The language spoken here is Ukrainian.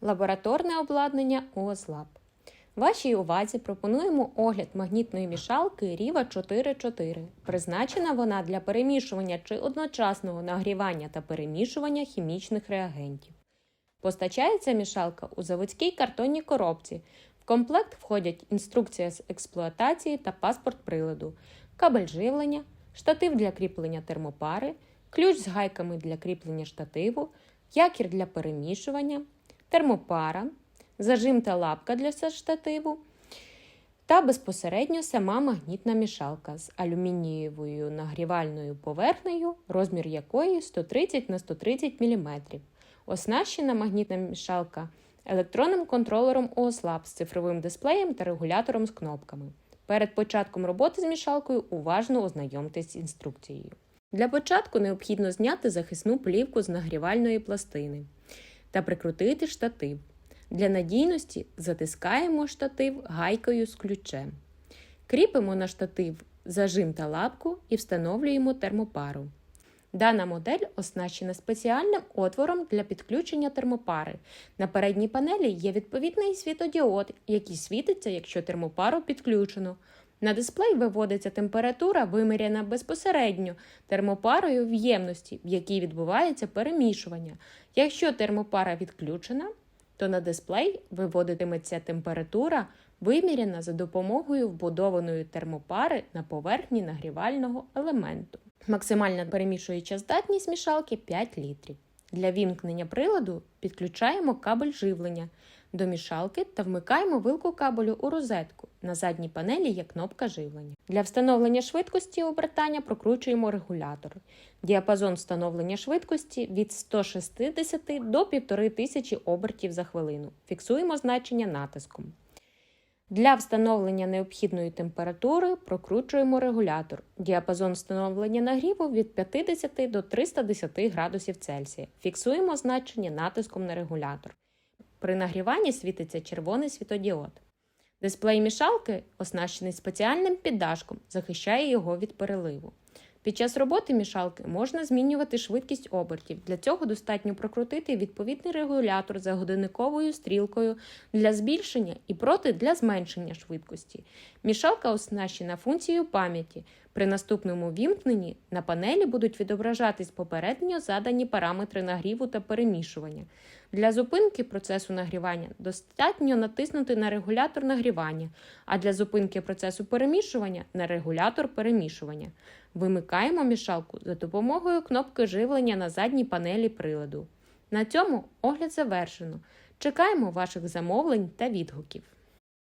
Лабораторне обладнання ООСЛАБ. Вашій увазі пропонуємо огляд магнітної мішалки Ріва 44. Призначена вона для перемішування чи одночасного нагрівання та перемішування хімічних реагентів. Постачається мішалка у заводській картонній коробці. В комплект входять інструкція з експлуатації та паспорт приладу, кабель живлення, штатив для кріплення термопари, ключ з гайками для кріплення штативу, якір для перемішування, термопара, зажим та лапка для штативу та безпосередньо сама магнітна мішалка з алюмінієвою нагрівальною поверхнею, розмір якої 130 на 130 мм. Оснащена магнітна мішалка електронним контролером OSLAB з цифровим дисплеєм та регулятором з кнопками. Перед початком роботи з мішалкою уважно ознайомтесь з інструкцією. Для початку необхідно зняти захисну плівку з нагрівальної пластини та прикрутити штатив. Для надійності затискаємо штатив гайкою з ключем. Кріпимо на штатив зажим та лапку і встановлюємо термопару. Дана модель оснащена спеціальним отвором для підключення термопари. На передній панелі є відповідний світодіод, який світиться, якщо термопару підключено. На дисплей виводиться температура, виміряна безпосередньо термопарою в ємності, в якій відбувається перемішування. Якщо термопара відключена, то на дисплей виводитиметься температура, виміряна за допомогою вбудованої термопари на поверхні нагрівального елементу. Максимальна перемішуюча здатність мішалки 5 літрів. Для вімкнення приладу підключаємо кабель живлення до мішалки та вмикаємо вилку кабелю у розетку. На задній панелі є кнопка живлення. Для встановлення швидкості обертання прокручуємо регулятор. Діапазон встановлення швидкості від 160 до 1500 обертів за хвилину. Фіксуємо значення натиском. Для встановлення необхідної температури прокручуємо регулятор. Діапазон встановлення нагріву від 50 до 310 градусів Цельсія. Фіксуємо значення натиском на регулятор. При нагріванні світиться червоний світодіод. Дисплей мішалки оснащений спеціальним піддашком, захищає його від переливу. Під час роботи мішалки можна змінювати швидкість обертів. Для цього достатньо прокрутити відповідний регулятор за годинниковою стрілкою для збільшення і проти для зменшення швидкості. Мішалка оснащена функцією пам'яті. При наступному вімкненні на панелі будуть відображатись попередньо задані параметри нагріву та перемішування. Для зупинки процесу нагрівання достатньо натиснути на регулятор нагрівання, а для зупинки процесу перемішування на регулятор перемішування. Вимикаємо мішалку за допомогою кнопки живлення на задній панелі приладу. На цьому огляд завершено. Чекаємо ваших замовлень та відгуків.